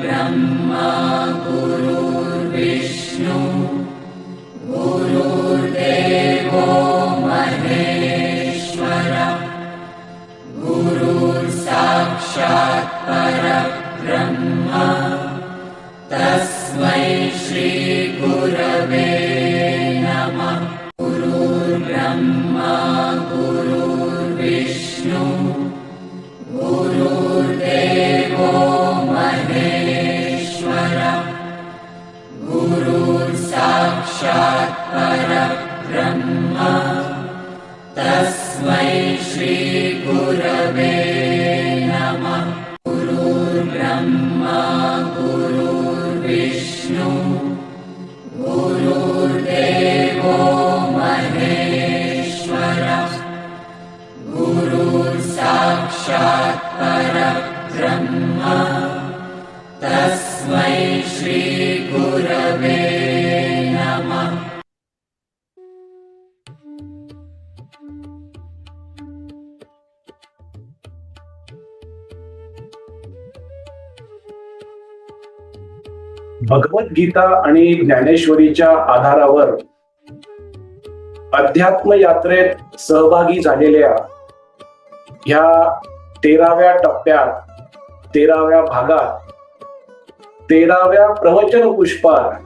ब्रह्मा गुरु। श्रीगुरवे नमः। गुरुर्ब्रह्मा गुरुर्विष्णु। गुरुर्देवो महेश्वर। गुरुर्साक्षात् भगवद्गीता आणि ज्ञानेश्वरीच्या आधारावर अध्यात्म यात्रेत सहभागी झालेल्या ह्या तेराव्या टप्प्यात तेराव्या भागात तेराव्या प्रवचन पुष्पात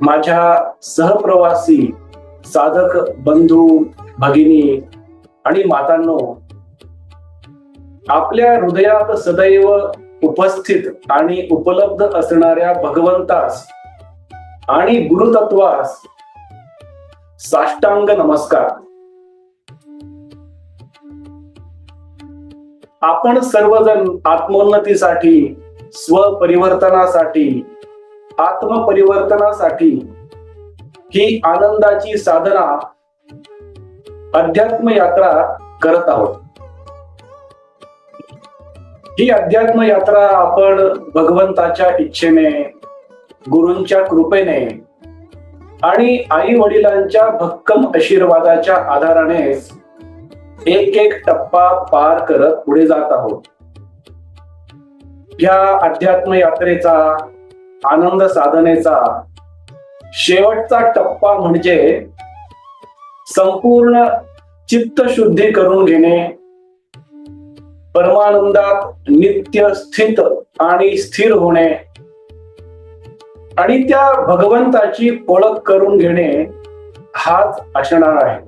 माझ्या सहप्रवासी साधक बंधू भगिनी आणि मातांनो आपल्या हृदयात सदैव उपस्थित आणि उपलब्ध असणाऱ्या भगवंतास आणि गुरुतत्वास साष्टांग नमस्कार. आपण सर्वजण आत्मोन्नतीसाठी स्वपरिवर्तनासाठी आत्मपरिवर्तनासाठी ही आनंदाची साधना अध्यात्म यात्रा करत आहोत. ही अध्यात्म यात्रा आपण भगवंताच्या इच्छेने गुरूंच्या कृपेने आणि आई वडिलांच्या भक्कम आशीर्वादाच्या आधाराने एक एक टप्पा पार करत पुढे जात आहोत. या अध्यात्म यात्रेचा आनंद साधनेचा शेवटचा टप्पा म्हणजे संपूर्ण चित्तशुद्धी करून घेणे परमानंदात नित्य स्थित आणि स्थिर होणे आणि त्या भगवंताची ओळख करून घेणे हाच असणार आहे.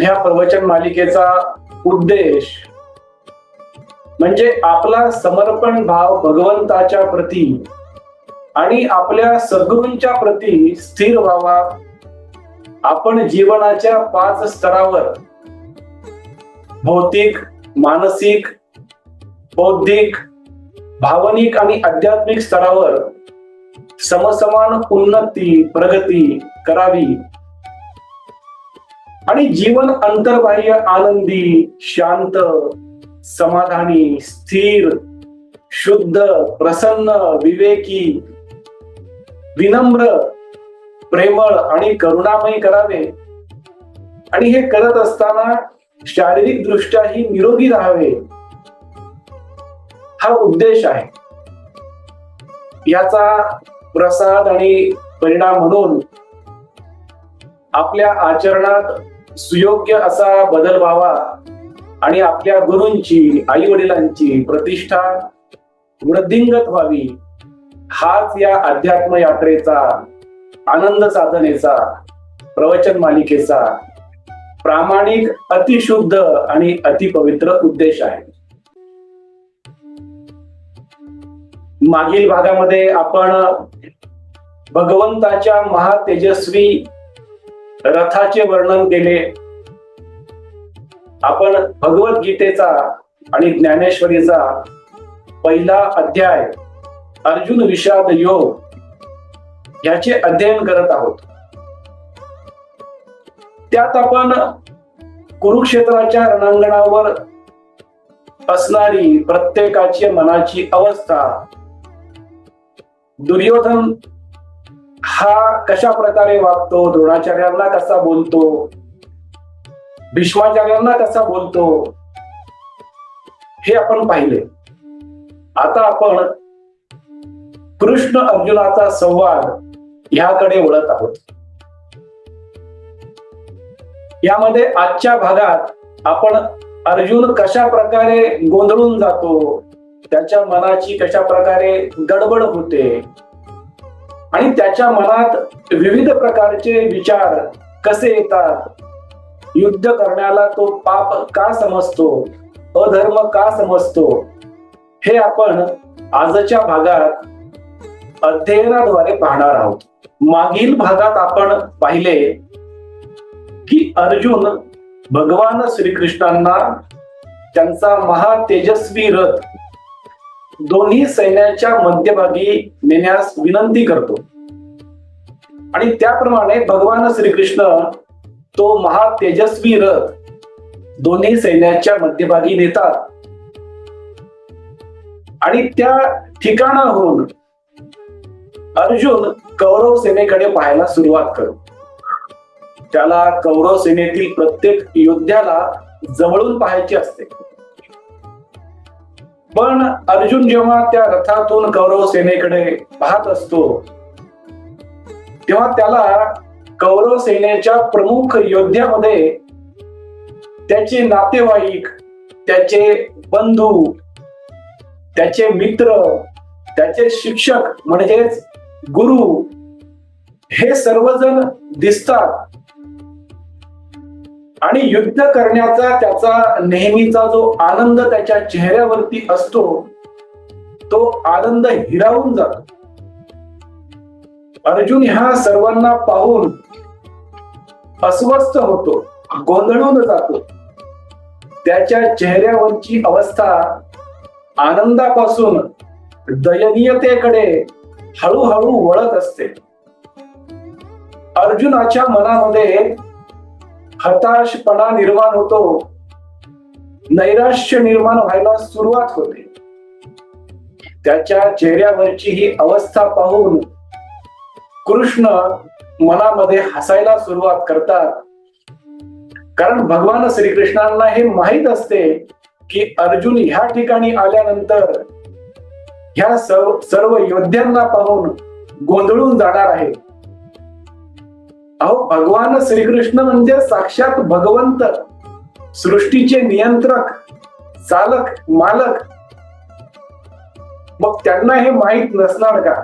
ह्या प्रवचन मालिकेचा उद्देश म्हणजे आपला समर्पण भाव भगवंताच्या प्रती आणि आपल्या सद्गुरूंच्या प्रती स्थिर व्हावा. आपण जीवनाच्या पाच स्तरावर भौतिक मानसिक बौद्धिक भावनिक आणि आध्यात्मिक स्तरावर समसमान उन्नती प्रगती करावी. आणि जीवन अंतर्बाह्य आनंदी शांत समाधानी स्थिर शुद्ध प्रसन्न विवेकी विनम्र प्रेमळ आणि करुणामय करावे. आणि हे करत असताना शारीरिक दृष्ट्याही निरोगी राहावे. हा उद्देश आहे. याचा प्रसाद आणि परिणाम म्हणून आपल्या आचरणात सुयोग्य असा बदल व्हावा आणि आपल्या गुरूंची आई वडिलांची प्रतिष्ठा वृद्धिंगत व्हावी हाच या अध्यात्म यात्रेचा आनंद साधनेचा प्रवचन मालिकेचा प्रामाणिक अतिशुद्ध आणि अतिपवित्र उद्देश आहे. मागील भागामध्ये आपण भगवंताच्या महातेजस्वी रथाचे वर्णन केले. आपण भगवद्गीतेचा आणि ज्ञानेश्वरीचा पहिला अध्याय अर्जुन विषाद योग याचे अध्ययन करत आहोत. त्यात आपण कुरुक्षेत्राच्या रणांगणावर असणारी प्रत्येकाची मनाची अवस्था. दुर्योधन हा कशा प्रकारे वागतो? द्रोणाचार्यांना कसा बोलतो? भीष्माचार्यांना कसा बोलतो? हे आपण पाहिले. आता आपण कृष्ण अर्जुनाचा संवाद ह्याकडे वळत आहोत. यामध्ये आजच्या भागात आपण अर्जुन कशा प्रकारे गोंधळून जातो त्याच्या मनाची कशा प्रकारे गडबड होते आणि त्याच्या मनात विविध प्रकारचे विचार कसे येतात? युद्ध करण्याला तो पाप का समजतो? अधर्म का समजतो? हे आपण आजच्या भागात अध्ययनाद्वारे पाहणार आहोत. मागील भागात आपण पाहिले की अर्जुन भगवान श्रीकृष्णांना त्यांचा महातेजस्वी रथ दोन्ही सैन्याच्या मध्यभागी नेण्यास विनंती करतो. आणि त्याप्रमाणे भगवान श्रीकृष्ण तो महातेजस्वी रथ दोन्ही सैन्याच्या मध्यभागी नेतात. आणि त्या ठिकाणाहून अर्जुन कौरव सेनेकडे पाहायला सुरुवात करतो. त्याला कौरव सेनेतील प्रत्येक योद्ध्याला जवळून पाहायचे असते. पण अर्जुन जेव्हा त्या रथातून कौरव सेनेकडे पाहत असतो तेव्हा त्याला कौरव सेनेच्या प्रमुख योद्ध्यामध्ये त्याचे नातेवाईक त्याचे बंधू त्याचे मित्र त्याचे शिक्षक म्हणजेच गुरु हे सर्वजण दिसतात. आणि युद्ध करण्याचा त्याचा नेहमीचा जो आनंद त्याच्या चेहऱ्यावरती असतो तो आनंद हिरावून जातो. अर्जुन ह्या सर्वांना पाहून अस्वस्थ होतो गोंधळून जातो. त्याच्या चेहऱ्यावरची अवस्था आनंदापासून दयनीयतेकडे हळूहळू वळत असते. अर्जुनाच्या मनामध्ये हताशपणा निर्माण होतो. नैराश्य निर्माण व्हायला सुरुवात होते. त्याच्या चेहऱ्यावरची ही अवस्था पाहून कृष्ण मनामध्ये हसायला सुरुवात करतात. कारण भगवान श्रीकृष्णांना हे माहीत असते की अर्जुन ह्या ठिकाणी आल्यानंतर ह्या सर्व सर्व योद्ध्यांना पाहून गोंधळून जाणार आहे. अहो भगवान श्रीकृष्ण म्हणजे साक्षात भगवंत सृष्टीचे नियंत्रक चालक मालक. मग त्यांना हे माहीत नसणार का?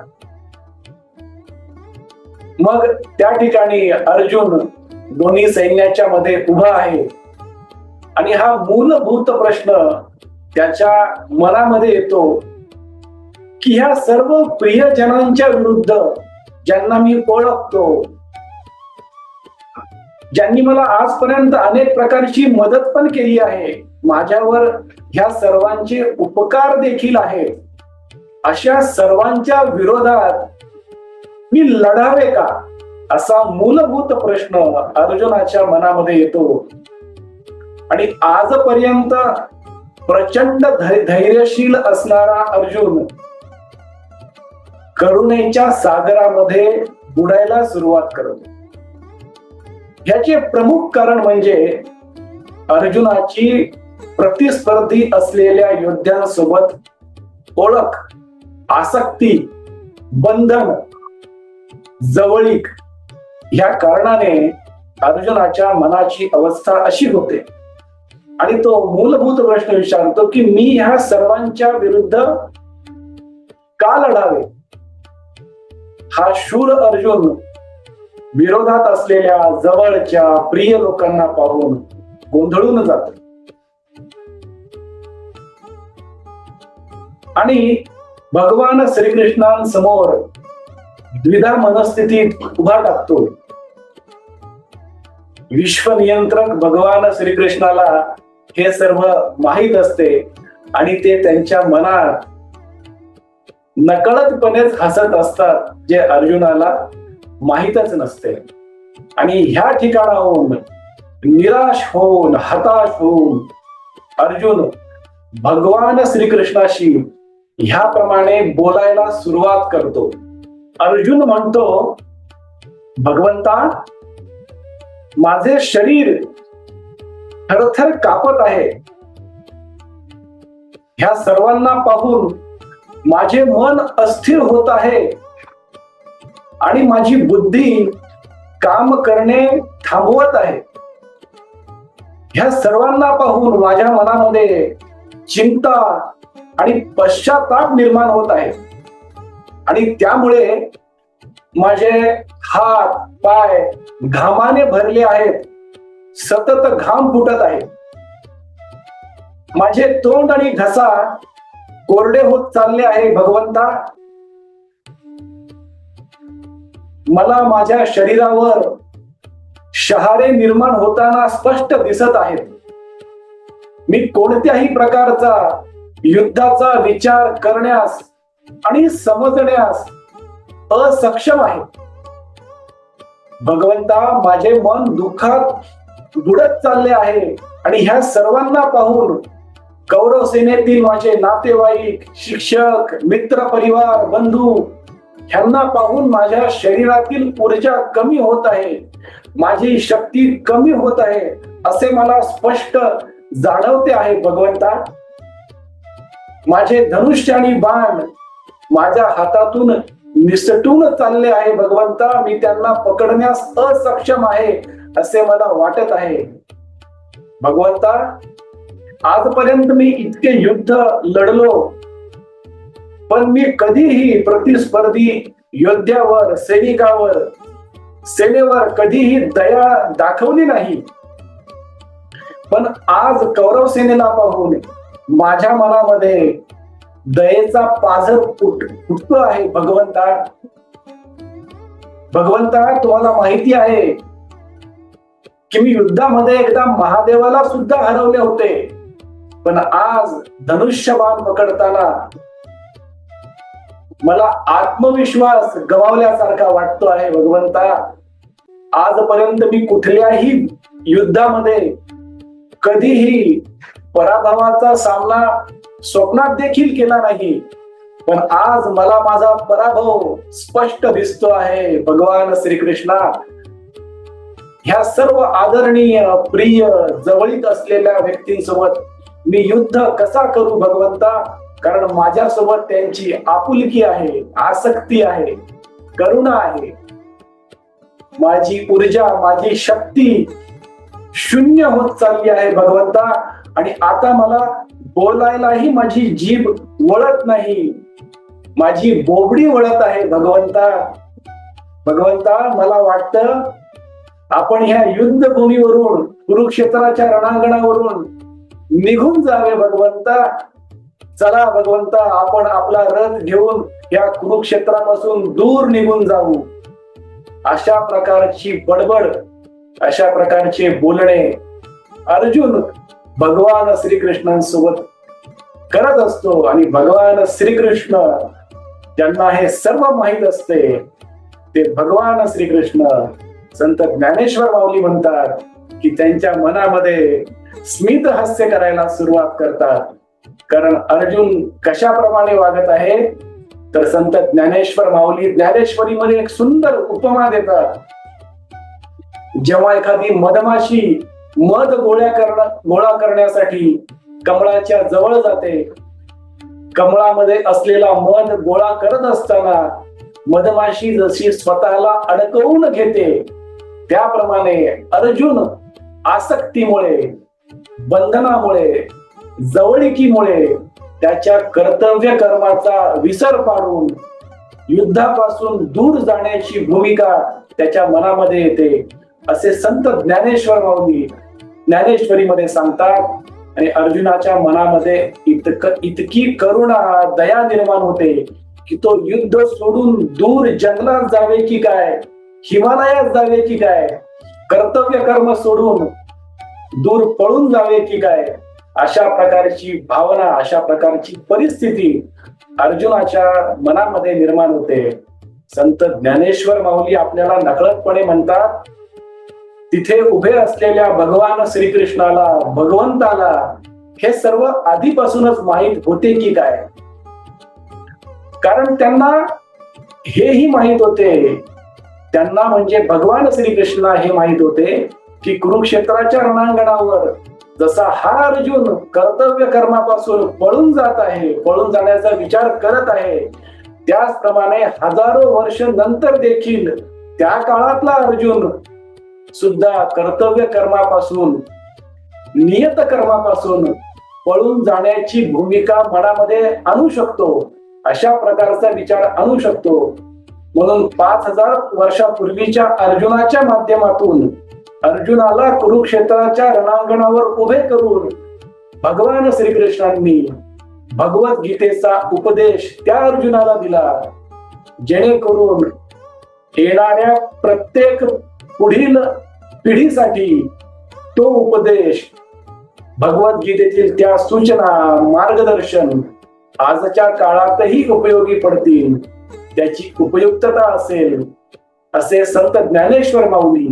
मग त्या ठिकाणी अर्जुन दोन्ही सैन्याच्या मध्ये उभा आहे. आणि हा मूलभूत प्रश्न त्याच्या मनामध्ये येतो की ह्या सर्व प्रियजनांच्या विरुद्ध ज्यांना मी ओळखतो ज्यांनी मला आजपर्यंत अनेक प्रकारची मदत पण केली आहे माझ्यावर ह्या सर्वांचे उपकार देखील आहेत. अशा सर्वांच्या विरोधात मी लढावे का? असा मूलभूत प्रश्न अर्जुनाच्या मनामध्ये येतो. आणि आजपर्यंत प्रचंड धैर्यशील असणारा अर्जुन करुणेच्या सागरामध्ये बुडायला सुरुवात करतो. ह्याचे प्रमुख कारण म्हणजे अर्जुनाची प्रतिस्पर्धी असलेल्या योद्ध्यांसोबत ओळख आसक्ती बंधन जवळीक ह्या कारणाने अर्जुनाच्या मनाची अवस्था अशी होते. आणि तो मूलभूत प्रश्न विचारतो की मी ह्या सर्वांच्या विरुद्ध का लढावे? हा शूर अर्जुन विरोधात असलेल्या जवळच्या प्रिय लोकांना पाहून गोंधळून जात. आणि भगवान श्रीकृष्णांसमोर द्विधा मनस्थितीत उभा टाकतो विश्वनियंत्रक भगवान श्रीकृष्णाला हे सर्व माहीत असते आणि ते त्यांच्या मनात नकळतपणेच हसत असतात जे अर्जुनाला माहीतच नसते. आणि ह्या ठिकाणाहून निराश होऊन हताश होऊन अर्जुन भगवान श्रीकृष्णाशी ह्याप्रमाणे बोलायला सुरुवात करतो. अर्जुन म्हणतो भगवंता माझे शरीर थरथर कापत आहे. ह्या सर्वांना पाहून माझे मन अस्थिर होत आहे. आणि माझी बुद्धी काम करणे थांबवत आहे. ह्या सर्वांना पाहून माझ्या मनामध्ये चिंता आणि पश्चाताप निर्माण होत आहे. आणि त्यामुळे माझे हात पाय घामाने भरले आहेत. सतत घाम फुटत आहे. माझे तोंड आणि घसा कोरडे होत चालले आहे भगवंता. मला माझ्या शरीरावर शहारे निर्माण होताना स्पष्ट दिसत आहेत. मी कोणत्याही प्रकारचा युद्धाचा विचार करण्यास आणि समजण्यास असक्षम आहे. भगवंता माझे मन दुःखात बुडत चालले आहे आणि ह्या सर्वांना पाहून कौरव सेनेतील माझे नातेवाईक शिक्षक मित्र परिवार बंधू ह्यांना पाहून माझ्या शरीरातील ऊर्जा कमी होत आहे माझी शक्ती कमी होत आहे असे मला स्पष्ट जाणवते आहे भगवंता. माझे धनुष्य आणि बाण माझ्या हातातून निसटून चालले आहे भगवंता मी त्यांना पकडण्यास असक्षम आहे असे मला वाटत आहे. भगवंता आजपर्यंत मी इतके युद्ध लढलो पण मी कधीही प्रतिस्पर्धी योद्ध्यावर सैनिकावर सेनेवर कधीही दया दाखवली नाही. पण आज कौरव सेनेला पाहून माझ्या मनामध्ये दयेचा पाझर फुट फुटतो आहे भगवंता. भगवंता तुम्हाला माहिती आहे की मी युद्धामध्ये एकदा महादेवाला सुद्धा हरवले होते. पण आज धनुष्यबाण पकडताना मला आत्मविश्वास गमावल्यासारखा वाटतो आहे भगवंता. आजपर्यंत मी कुठल्याही युद्धामध्ये कधीही पराभवाचा सामना स्वप्नात देखील केला नाही. पण आज मला माझा पराभव स्पष्ट दिसतो आहे भगवान श्रीकृष्णा. ह्या सर्व आदरणीय प्रिय जवळीत असलेल्या व्यक्तींसोबत मी युद्ध कसा करू भगवंता? कारण माझ्यासोबत त्यांची आपुलकी आहे आसक्ती आहे करुणा आहे. माझी ऊर्जा माझी शक्ती शून्य होत चालली आहे भगवंता. आणि आता मला बोलायलाही माझी जीभ वळत नाही. माझी बोबडी वळत आहे भगवंता. भगवंता मला वाटतं आपण ह्या युद्धभूमीवरून कुरुक्षेत्राच्या रणांगणावरून निघून जावे भगवंता. चला भगवंता आपण आपला रथ घेऊन या कुरुक्षेत्रापासून दूर निघून जाऊ. अशा प्रकारची बडबड अशा प्रकारचे बोलणे अर्जुन भगवान श्रीकृष्णांसोबत करत असतो आणि भगवान श्रीकृष्ण ज्यांना हे सर्व माहीत असते ते भगवान श्रीकृष्ण संत ज्ञानेश्वर माऊली म्हणतात की त्यांच्या मनामध्ये स्मित हास्य करायला सुरुवात करतात. कारण अर्जुन कशाप्रमाणे वागत आहे? तर संत ज्ञानेश्वर माऊली ज्ञानेश्वरीमध्ये एक सुंदर उपमा देतात. जेव्हा एखादी मधमाशी मध गोळ्या करण गोळा करण्यासाठी कमळाच्या जवळ जाते कमळामध्ये असलेला मध गोळा करत असताना मधमाशी जशी स्वतःला अडकवून घेते त्याप्रमाणे अर्जुन आसक्तीमुळे बंधनामुळे जवळिकीमुळे त्याच्या कर्तव्य कर्माचा विसर पाडून युद्धापासून दूर जाण्याची भूमिका त्याच्या मनामध्ये येते. असे संत ज्ञानेश्वर माऊली ज्ञानेश्वरीमध्ये सांगतात आणि अर्जुनाच्या मनामध्ये इतक इतकी करुणा दया निर्माण होते की तो युद्ध सोडून दूर जंगलात जावे की काय? हिमालयात जावे की काय? कर्तव्य कर्म सोडून दूर पळून जावे की काय? अशा प्रकारची भावना अशा प्रकारची परिस्थिती अर्जुनाच्या मनामध्ये निर्माण होते. संत ज्ञानेश्वर माऊली आपल्याला नकळतपणे म्हणतात तिथे उभे असलेल्या भगवान श्रीकृष्णाला भगवंताला हे सर्व आधीपासूनच माहीत होते की काय? कारण त्यांना हेही माहीत होते. त्यांना म्हणजे भगवान श्रीकृष्ण हे माहीत होते की कुरुक्षेत्राच्या रणांगणावर जसा हा अर्जुन कर्तव्य कर्मापासून पळून जात आहे पळून जाण्याचा विचार करत आहे त्याचप्रमाणे हजारो वर्ष नंतर देखील त्या काळातला अर्जुन सुद्धा कर्तव्य कर्मापासून नियत कर्मापासून पळून जाण्याची भूमिका मनामध्ये आणू शकतो अशा प्रकारचा विचार आणू शकतो. म्हणून पाच हजार वर्षापूर्वीच्या अर्जुनाच्या माध्यमातून अर्जुनाला कुरुक्षेत्राच्या रणांगणावर उभे करून भगवान श्रीकृष्णांनी भगवद्गीतेचा उपदेश त्या अर्जुनाला दिला. जेणेकरून येणाऱ्या प्रत्येक पुढील पिढीसाठी तो उपदेश भगवद्गीतेतील त्या सूचना मार्गदर्शन आजच्या काळातही उपयोगी पडतील. त्याची उपयुक्तता असेल असे संत ज्ञानेश्वर माऊली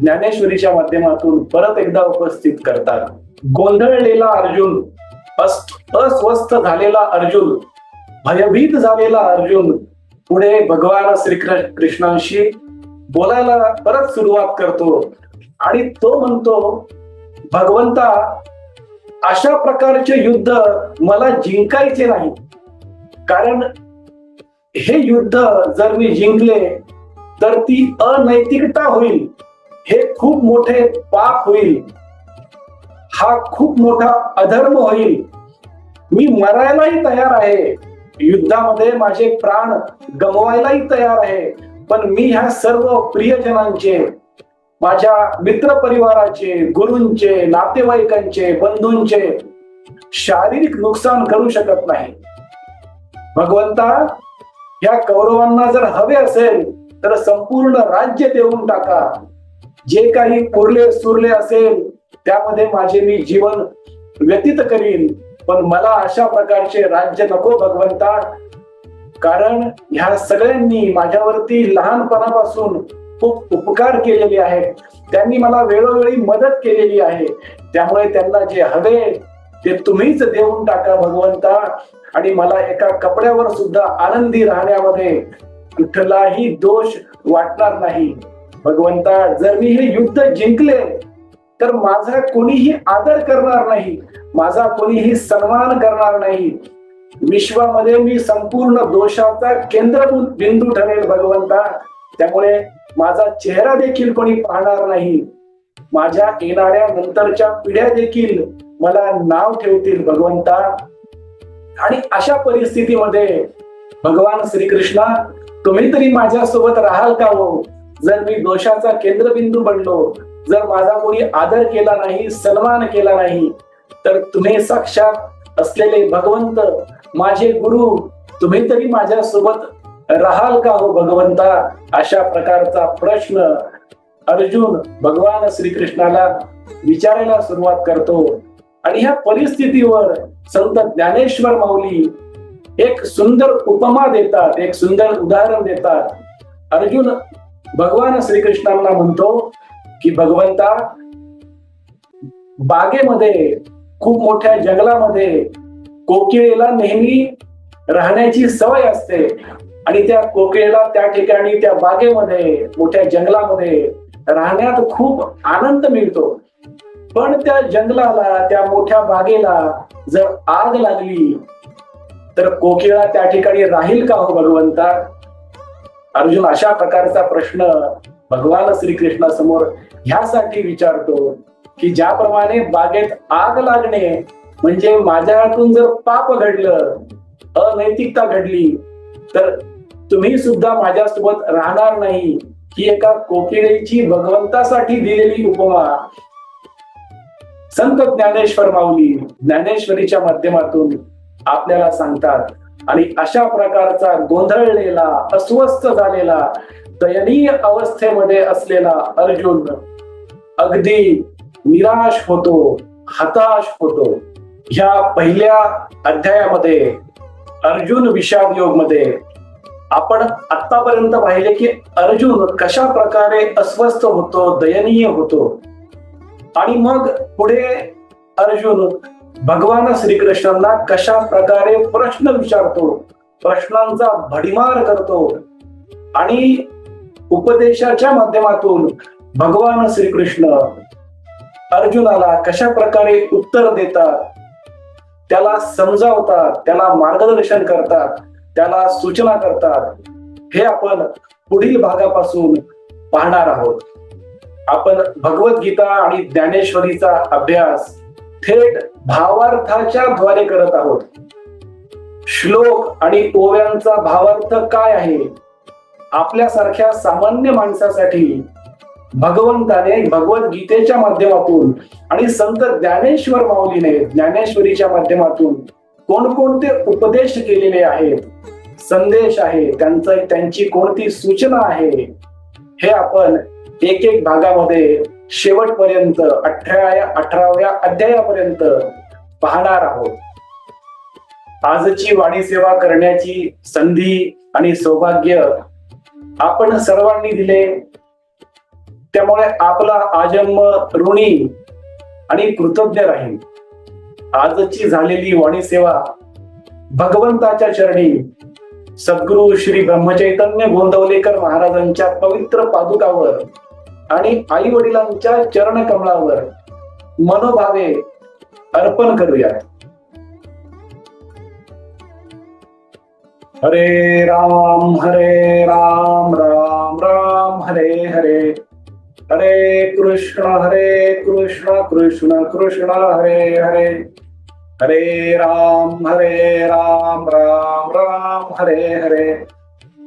ज्ञानेश्वरीच्या माध्यमातून परत एकदा उपस्थित करतात. गोंधळलेला अर्जुन अस्वस्थ झालेला अर्जुन भयभीत झालेला अर्जुन पुढे भगवान श्रीकृ कृष्णांशी बोलायला परत सुरुवात करतो. आणि तो म्हणतो भगवंता अशा प्रकारचे युद्ध मला जिंकायचे नाही. कारण हे युद्ध जर मी जिंकले तर ती अनैतिकता होईल. हे खूप मोठे पाप होईल. हा खूप मोठा अधर्म होईल. मी मरायलाही तयार आहे. युद्धामध्ये माझे प्राण गमवायलाही तयार आहे. पण मी ह्या सर्व प्रियजनांचे माझ्या मित्र परिवाराचे गुरूंचे नातेवाईकांचे बंधूंचे शारीरिक नुकसान करू शकत नाही. भगवंता ह्या कौरवांना जर हवे असेल तर संपूर्ण राज्य देऊन टाका. जे काही उरले सुरले असेल त्यामध्ये माझे मी जीवन व्यतीत करीन. पण मला अशा प्रकारचे राज्य नको भगवंता. कारण ह्या सगळ्यांनी माझ्यावरती लहानपणापासून खूप उपकार केलेले आहेत. त्यांनी मला वेळोवेळी मदत केलेली आहे. त्यामुळे त्यांना जे हवे ते तुम्हीच देऊन टाका भगवंता. आणि मला एका कपड्यावर सुद्धा आनंदी राहण्यामध्ये कुठलाही दोष वाटणार नाही. भगवंता जर मी हे युद्ध जिंकले तर माझा कोणीही आदर करणार नाही माझा कोणीही सन्मान करणार नाही. विश्वामध्ये मी संपूर्ण दोषाचा केंद्र बिंदू ठरेल भगवंता. त्यामुळे माझा चेहरा देखील कोणी पाहणार नाही. माझ्या येणाऱ्या नंतरच्या पिढ्या देखील मला नाव ठेवतील भगवंता. आणि अशा परिस्थितीमध्ये भगवान श्रीकृष्णा तुम्ही तरी माझ्यासोबत राहाल का हो? जर मी दोषाचा केंद्रबिंदू बनलो जर माझा कोणी आदर केला नाही सन्मान केला नाही तर तुम्ही साक्षात असलेले भगवंत माझे गुरु तुम्ही तरी माझ्यासोबत राहाल का हो भगवंता? अशा प्रकारचा प्रश्न अर्जुन भगवान श्रीकृष्णाला विचारायला सुरुवात करतो. आणि ह्या परिस्थितीवर संत ज्ञानेश्वर माऊली एक सुंदर उपमा देतात एक सुंदर उदाहरण देतात. अर्जुन भगवान श्रीकृष्णांना म्हणतो की भगवंता बागेमध्ये खूप मोठ्या जंगलामध्ये कोकिळेला नेहमी राहण्याची सवय असते आणि त्या कोकिळेला त्या ठिकाणी त्या बागेमध्ये मोठ्या जंगलामध्ये राहण्यात खूप आनंद मिळतो. पण त्या जंगलाला त्या मोठ्या बागेला जर आग लागली तर कोकिळा त्या ठिकाणी राहील का हो भगवंता? अर्जुन अशा प्रकारचा प्रश्न भगवान श्रीकृष्णासमोर ह्यासाठी विचारतो की ज्याप्रमाणे बागेत आग लागणे म्हणजे माझ्या हातून जर पाप घडलं अनैतिकता घडली तर तुम्ही सुद्धा माझ्यासोबत राहणार नाही. ही एका कोकिळेची भगवंतासाठी दिलेली उपमा. संत ज्ञानेश्वर माऊली ज्ञानेश्वरीच्या माध्यमातून आपल्याला सांगतात आणि अशा प्रकारचा गोंधळलेला अस्वस्थ झालेला दयनीय अवस्थेमध्ये असलेला अर्जुन अगदी निराश होतो हताश होतो. ह्या पहिल्या अध्यायामध्ये अर्जुन विषाद योगमध्ये आपण आतापर्यंत पाहिले की अर्जुन कशा प्रकारे अस्वस्थ होतो दयनीय होतो. आणि मग पुढे अर्जुन भगवान श्रीकृष्णांना कशा प्रकारे प्रश्न विचारतो प्रश्नांचा भडीमार करतो आणि उपदेशाच्या माध्यमातून भगवान श्रीकृष्ण अर्जुनाला कशा प्रकारे उत्तर देतात त्याला समजावतात त्याला मार्गदर्शन करतात त्याला सूचना करतात हे आपण पुढील भागापासून पाहणार आहोत. आपण भगवद्गीता आणि ज्ञानेश्वरीचा अभ्यास थेट भावार्थाच्या द्वारे करत आहोत. श्लोक आणि ओव्यांचा भावार्थ काय आहे? आपल्यासारख्या सामान्य माणसासाठी भगवंताने भगवद्गीतेच्या माध्यमातून आणि संत ज्ञानेश्वर माऊलीने ज्ञानेश्वरीच्या माध्यमातून कोणकोणते उपदेश केलेले आहेत? संदेश आहे त्यांचा त्यांची कोणती सूचना आहे? हे आपण एक एक भागामध्ये शेवटपर्यंत अठराव्या अठराव्या अध्यायापर्यंत पाहणार आहोत. आजची वाणी सेवा करण्याची संधी आणि सौभाग्य आपण सर्वांनी दिले. त्यामुळे आपला आजन्म ऋणी आणि कृतज्ञ राहील. आजची झालेली वाणी सेवा भगवंताच्या चरणी सद्गुरु श्री ब्रह्मचैतन्य गोंदवलेकर महाराजांच्या पवित्र पादुकावर आणि आई वडिलांच्या चरण कमळावर मनोभावे अर्पण करूया. हरे राम हरे राम राम राम हरे हरे. हरे कृष्ण हरे कृष्ण कृष्ण कृष्ण हरे हरे. हरे राम हरे राम राम राम हरे हरे.